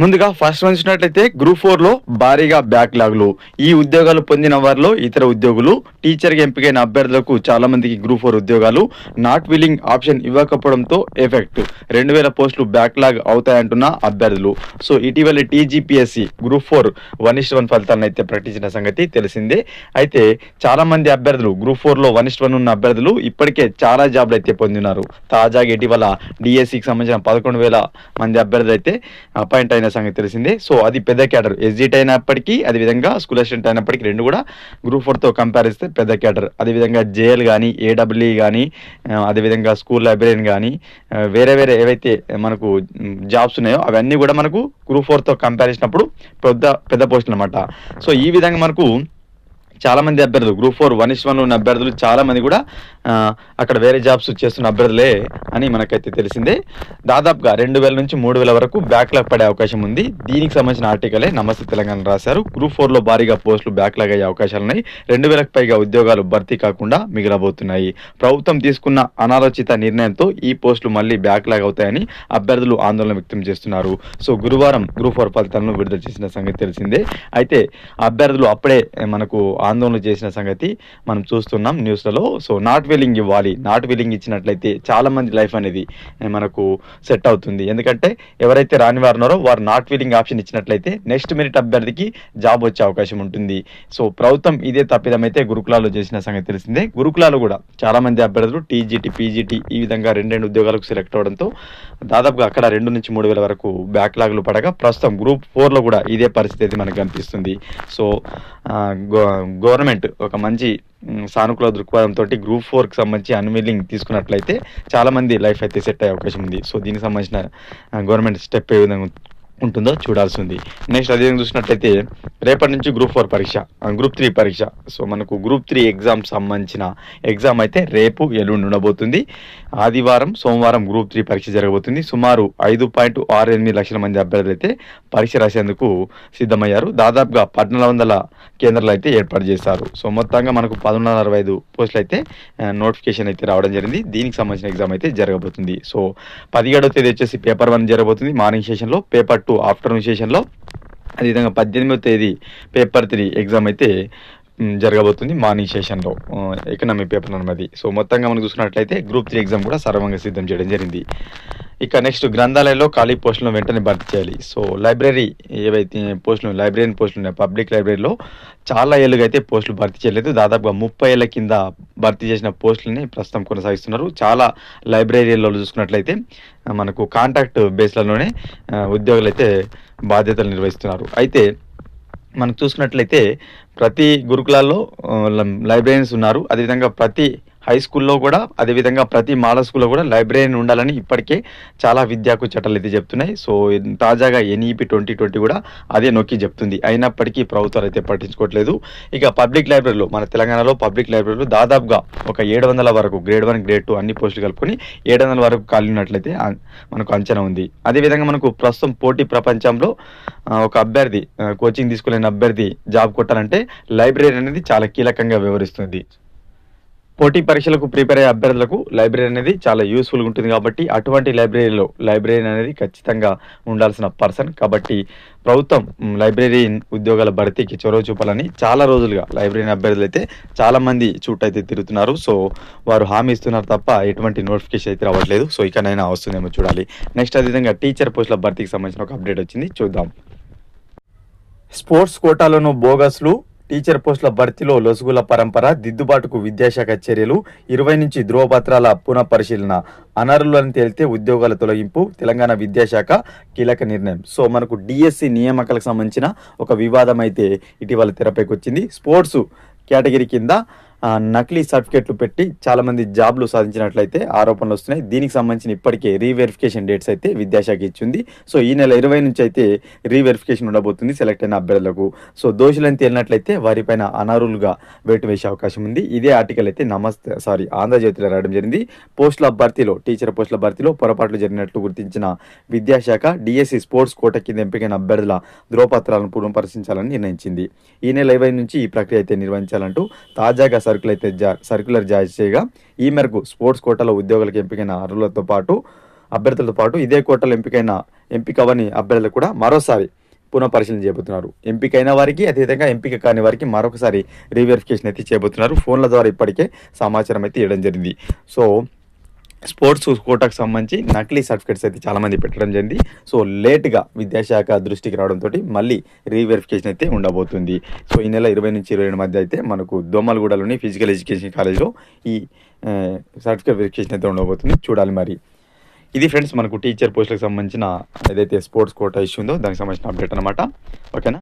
ముందుగా first one చూసినట్లయితే group ఫోర్లో భారీగా బ్యాక్లాగ్లు ఈ ఉద్యోగాలు పొందిన వారిలో ఇతర ఉద్యోగులు టీచర్గా ఎంపికైన అభ్యర్థులకు చాలా మందికి గ్రూప్ ఫోర్ ఉద్యోగాలు నాట్ విల్లింగ్ ఆప్షన్ ఇవ్వకపోవడంతో ఎఫెక్ట్ రెండు వేల పోస్టులు బ్యాక్లాగ్ అవుతాయంటున్న అభ్యర్థులు. సో ఇటీవల TGPSC group four one is to one ఫలితాలను అయితే ప్రకటించిన సంగతి తెలిసిందే. అయితే చాలా మంది అభ్యర్థులు గ్రూప్ ఫోర్లో వన్ ఇస్ట్ వన్ ఉన్న అభ్యర్థులు ఇప్పటికే చాలా జాబ్లు అయితే పొందినారు. తాజాగా ఇటీవల డిఎస్సికి సంబంధించిన పదకొండు వేల మంది అభ్యర్థులు అయితే అపాయింట్ అయిన సంగతి తెలిసిందే. సో అది పెద్ద క్యాటర్. ఎస్జిట్ అయినప్పటికీ అదేవిధంగా స్కూల్ అసిస్టెంట్ అయినప్పటికీ రెండు కూడా గ్రూప్ ఫోర్తో కంపేర్ చేస్తే పెద్ద క్యాడర్ అదేవిధంగా జేఎల్ కానీ ఏడబ్ల్యూ కానీ అదేవిధంగా స్కూల్ లైబ్రరీని కానీ వేరే వేరే ఏవైతే మనకు జాబ్స్ ఉన్నాయో అవన్నీ కూడా మనకు గ్రూప్ ఫోర్తో కంపేర్ చేసినప్పుడు పెద్ద పెద్ద పోస్టులు అనమాట సో ఈ విధంగా మనకు చాలా మంది అభ్యర్థులు group four one is one ఉన్న అభ్యర్థులు చాలా మంది కూడా అక్కడ వేరే జాబ్స్ చేస్తున్న అభ్యర్థులే అని మనకైతే తెలిసిందే. దాదాపుగా రెండు వేల నుంచి మూడు వేల వరకు బ్యాక్లాగ్ పడే అవకాశం ఉంది. దీనికి సంబంధించిన ఆర్టికలే నమస్తే తెలంగాణ రాశారు. గ్రూప్ ఫోర్లో భారీగా పోస్టులు బ్యాక్లాగ్ అయ్యే అవకాశాలు ఉన్నాయి. రెండు వేలకు పైగా ఉద్యోగాలు భర్తీ కాకుండా మిగిలబోతున్నాయి. ప్రభుత్వం తీసుకున్న అనాలోచిత నిర్ణయంతో ఈ పోస్టులు మళ్ళీ బ్యాక్లాగ్ అవుతాయని అభ్యర్థులు ఆందోళన వ్యక్తం చేస్తున్నారు. సో గురువారం గ్రూప్ ఫోర్ ఫలితాలను విడుదల చేసిన సంగతి తెలిసిందే. అయితే అభ్యర్థులు అప్పుడే మనకు ఆందోళన చేసిన సంగతి మనం చూస్తున్నాం న్యూస్లలో. సో నాట్ విల్లింగ్ ఇవ్వాలి. నాట్ విల్లింగ్ ఇచ్చినట్లయితే చాలా మంది లైఫ్ అనేది మనకు సెట్ అవుతుంది. ఎందుకంటే ఎవరైతే రాని వారు ఉన్నారో వారు నాట్ విల్లింగ్ ఆప్షన్ ఇచ్చినట్లయితే నెక్స్ట్ మినిట్ అభ్యర్థికి జాబ్ వచ్చే అవకాశం ఉంటుంది. సో ప్రభుత్వం ఇదే తప్పిదమైతే గురుకులాలు చేసిన సంగతి తెలిసిందే. గురుకులాలు కూడా చాలా మంది అభ్యర్థులు టీజీటీ పీజీటీ ఈ విధంగా రెండు రెండు ఉద్యోగాలకు సెలెక్ట్ అవడంతో దాదాపుగా అక్కడ రెండు నుంచి మూడు వేల వరకు బ్యాక్లాగ్లు పడగా ప్రస్తుతం గ్రూప్ ఫోర్లో కూడా ఇదే పరిస్థితి అయితే మనకు కనిపిస్తుంది. సో గో- గవర్నమెంట్ ఒక మంచి సానుకూల దృక్పథంతో గ్రూప్ ఫోర్కి సంబంధించి అన్విల్లింగ్ తీసుకున్నట్లయితే చాలా మంది లైఫ్ అయితే సెట్ అయ్యే అవకాశం ఉంది. సో దీనికి సంబంధించిన గవర్నమెంట్ స్టెప్ ఏ విధంగా ఉంటుందో చూడాల్సి ఉంది నెక్స్ట్ అదే చూసినట్లయితే రేపటి నుంచి గ్రూప్ ఫోర్ పరీక్ష గ్రూప్ త్రీ పరీక్ష. సో మనకు గ్రూప్ త్రీ ఎగ్జామ్ సంబంధించిన ఎగ్జామ్ అయితే రేపు ఎల్లుండి ఉండబోతుంది. ఆదివారం సోమవారం గ్రూప్ త్రీ పరీక్ష జరగబోతుంది. సుమారు ఐదు పాయింట్ ఆరు ఎనిమిది లక్షల మంది అభ్యర్థులు అయితే పరీక్ష రాసేందుకు సిద్ధమయ్యారు. దాదాపుగా పద్నాలుగు వందల కేంద్రాలు అయితే ఏర్పాటు చేశారు. సో మొత్తంగా మనకు పదకొండు వందల అరవై ఐదు పోస్టులు అయితే నోటిఫికేషన్ అయితే రావడం జరిగింది. దీనికి సంబంధించిన ఎగ్జామ్ అయితే జరగబోతుంది. సో పదిహేడవ తేదీ వచ్చేసి పేపర్ వన్ జరగబోతుంది. మార్నింగ్ సెషన్లో పేపర్ టూ ఆఫ్టర్నూన్ సెషన్లో అదేవిధంగా పద్దెనిమిదో తేదీ పేపర్ త్రీ ఎగ్జామ్ అయితే జరగబోతుంది మార్నింగ్ సెషన్లో. ఎకనామీ పేపర్ అన్నది సో మొత్తంగా మనం చూసుకున్నట్లయితే గ్రూప్ త్రీ ఎగ్జామ్ కూడా సర్వంగా సిద్ధం చేయడం జరిగింది. ఇక నెక్స్ట్ గ్రంథాలయంలో ఖాళీ పోస్టులను వెంటనే భర్తీ చేయాలి. సో లైబ్రరీ ఏవైతే పోస్టులు లైబ్రరీ పోస్టులు ఉన్నాయి పబ్లిక్ లైబ్రరీలో చాలా ఏళ్ళుగా అయితే పోస్టులు భర్తీ చేయలేదు. దాదాపుగా ముప్పై ఏళ్ళ కింద భర్తీ చేసిన పోస్టులని ప్రస్తుతం కొనసాగిస్తున్నారు. చాలా లైబ్రరీలలో చూసుకున్నట్లయితే మనకు కాంటాక్ట్ బేస్లలోనే ఉద్యోగులు అయితే బాధ్యతలు నిర్వహిస్తున్నారు. అయితే మనకు చూసుకున్నట్లయితే ప్రతి గురుకులాల్లో లైబ్రరీన్స్ ఉన్నారు. అదేవిధంగా ప్రతి హై స్కూల్లో కూడా అదేవిధంగా ప్రతి మోడల్ స్కూల్లో కూడా లైబ్రరీని ఉండాలని ఇప్పటికే చాలా విద్యాకు చట్టాలు అయితే చెప్తున్నాయి. సో తాజాగా ఎన్ఈపి ట్వంటీ ట్వంటీ కూడా అదే నొక్కి చెప్తుంది. అయినప్పటికీ ప్రభుత్వాలు అయితే పట్టించుకోవట్లేదు. ఇక పబ్లిక్ లైబ్రరీలో మన తెలంగాణలో పబ్లిక్ లైబ్రరీలో దాదాపుగా ఒక ఏడు వందల వరకు గ్రేడ్ వన్ గ్రేడ్ టూ అన్ని పోస్టులు కలుపుకొని ఏడు వందల వరకు ఖాళీ ఉన్నట్లయితే మనకు అంచనా ఉంది. అదేవిధంగా మనకు ప్రస్తుతం పోటీ ప్రపంచంలో ఒక అభ్యర్థి కోచింగ్ తీసుకోలేని అభ్యర్థి జాబ్ కొట్టాలంటే లైబ్రరీ అనేది చాలా కీలకంగా వ్యవహరిస్తుంది పోటీ పరీక్షలకు ప్రిపేర్ అయ్యే అభ్యర్థులకు లైబ్రరీ అనేది చాలా యూస్ఫుల్గా ఉంటుంది కాబట్టి అటువంటి లైబ్రరీలో లైబ్రరీ అనేది ఖచ్చితంగా ఉండాల్సిన పర్సన్. కాబట్టి ప్రభుత్వం లైబ్రరీ ఉద్యోగాల భర్తీకి చొరవ చూపాలని చాలా రోజులుగా లైబ్రరీ అభ్యర్థులు అయితే చాలా మంది తిరుగుతున్నారు. సో వారు హామీ ఇస్తున్నారు తప్ప ఎటువంటి నోటిఫికేషన్ అయితే రావట్లేదు. సో ఇకనైనా వస్తుందేమో చూడాలి. నెక్స్ట్ అదేవిధంగా టీచర్ పోస్టుల భర్తీకి సంబంధించిన ఒక అప్డేట్ వచ్చింది. చూద్దాం. స్పోర్ట్స్ కోటాలోను బోగస్లు టీచర్ పోస్టుల భర్తీలో లొసుగుల పరంపర దిద్దుబాటుకు విద్యాశాఖ చర్యలు ఇరవై నుంచి ధ్రువపత్రాల పునః పరిశీలన అనర్హులను తేలితే ఉద్యోగాల తొలగింపు తెలంగాణ విద్యాశాఖ కీలక నిర్ణయం. సో మనకు డిఎస్సి నియామకాలకు సంబంధించిన ఒక వివాదం అయితే ఇటీవల తెరపైకి వచ్చింది స్పోర్ట్స్ కేటగిరీ కింద నకిలీ సర్టిఫికెట్లు పెట్టి చాలామంది జాబ్లు సాధించినట్లయితే ఆరోపణలు వస్తున్నాయి. దీనికి సంబంధించిన ఇప్పటికే రీవెరిఫికేషన్ డేట్స్ అయితే విద్యాశాఖ ఇచ్చింది. సో ఈ నెల ఇరవై నుంచి అయితే రీవెరిఫికేషన్ ఉండబోతుంది సెలెక్ట్ అయిన అభ్యర్థులకు. సో దోషులను తేలినట్లయితే వారిపైన అనర్హులుగా వేటు వేసే అవకాశం ఉంది. ఇదే ఆర్టికల్ అయితే నమస్తే సారీ ఆంధ్రజ్యోతిలో రాయడం జరిగింది. పోస్టుల భర్తీలో టీచర్ పోస్టుల భర్తీలో పొరపాట్లు జరిగినట్లు గుర్తించిన విద్యాశాఖ డిఎస్సి స్పోర్ట్స్ కోట కింద ఎంపికైన అభ్యర్థుల ధ్రువపత్రాలను పునఃపరిశీలించాలని నిర్ణయించింది. ఈ నెల ఇరవై నుంచి ఈ ప్రక్రియ అయితే నిర్వహించాలంటూ తాజాగా సర్కులర్ అయితే జా సర్కులర్ జారీ చేయగా ఈ మేరకు స్పోర్ట్స్ కోటాలో ఉద్యోగులకు ఎంపికైన అర్హులతో పాటు అభ్యర్థులతో పాటు ఇదే కోటలు ఎంపికైన ఎంపిక అవని అభ్యర్థులు కూడా మరోసారి పునః పరిశీలన చేయబోతున్నారు. ఎంపికైన వారికి అదేవిధంగా ఎంపిక కాని వారికి మరొకసారి రీవెరిఫికేషన్ అయితే చేయబోతున్నారు. ఫోన్ల ద్వారా ఇప్పటికే సమాచారం అయితే ఇవ్వడం జరిగింది. సో స్పోర్ట్స్ కోటాకు సంబంధించి నకిలీ సర్టిఫికేట్స్ అయితే చాలామంది పెట్టడం జరిగింది. సో లేట్గా విద్యాశాఖ దృష్టికి రావడంతో మళ్ళీ రీవెరిఫికేషన్ అయితే ఉండబోతుంది. సో ఈ నెల ఇరవై నుంచి ఇరవై మధ్య అయితే మనకు దోమలగూడలోని ఫిజికల్ ఎడ్యుకేషన్ కాలేజ్లో ఈ సర్టిఫికేట్ వెరిఫికేషన్ అయితే ఉండబోతుంది. చూడాలి మరి. ఇది ఫ్రెండ్స్ మనకు టీచర్ పోస్టులకు సంబంధించిన ఏదైతే స్పోర్ట్స్ కోటా ఇష్యూ ఉందో దానికి సంబంధించిన అప్డేట్ అనమాట ఓకేనా?